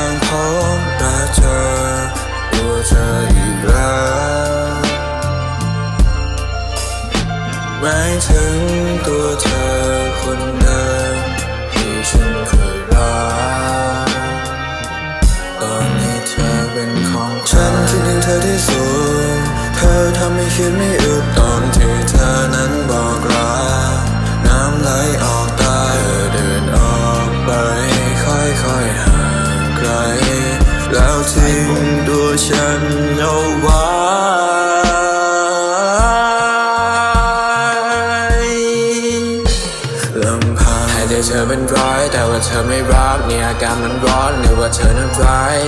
างพบและเจอตัวเธออีกแล้วหมายถึงตัวเธอคนเดิมที่ฉันเคยรักตอนนี้เธอเป็นของฉันคิดถึงเธอที่สุดเธอทำให้คิดไม่ ทิ้งตัวฉันเอาไว้ลำพังให้ใจเธอเป็นร้อยแต่ว่าเธอไม่รักเนี่ยอาการมันร้อนหรือว่าเธอนั้นร้าย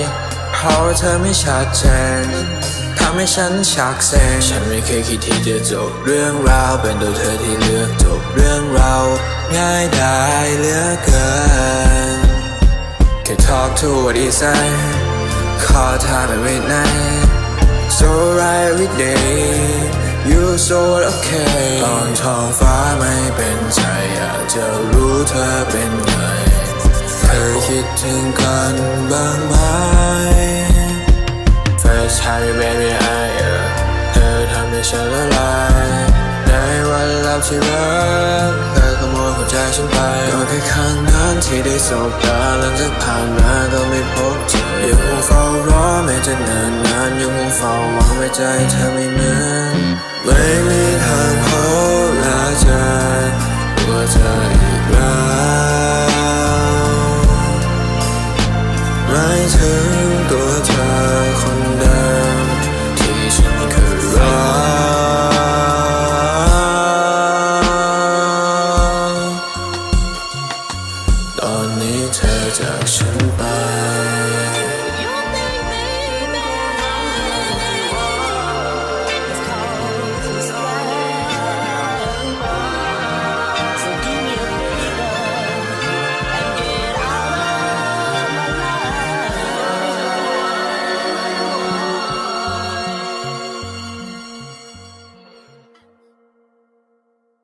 เพราะว่าเธอไม่ชัดเจนทำให้ฉันชักเซงฉันไม่เคยคิดที่จะจบเรื่องราว เป็นตัวเธอที่เลือกจบเรื่องเรา ง่ายได้เหลือเกินแค่ talk to what he say ขอทานไปวิดใน so right every day you so okay ตอนท้องฟ้าไม่เป็นใจอยากจะรู้เธอเป็นไงเคยคิดถึงกันบ้างไหม First time you made me higher เธอทำให้ฉันละลายในวันรับที่รัก ฉันไปก็แค่ครั้งนั้นที่ได้สบตาหลังจากผ่านมาก็ไม่พบเจอยังคงเฝ้ารอแม้จะเนิ่นนานยังคงเฝ้าหวังไว้ใจเธอไม่เหมือนไม่มีเธอ 这叫失败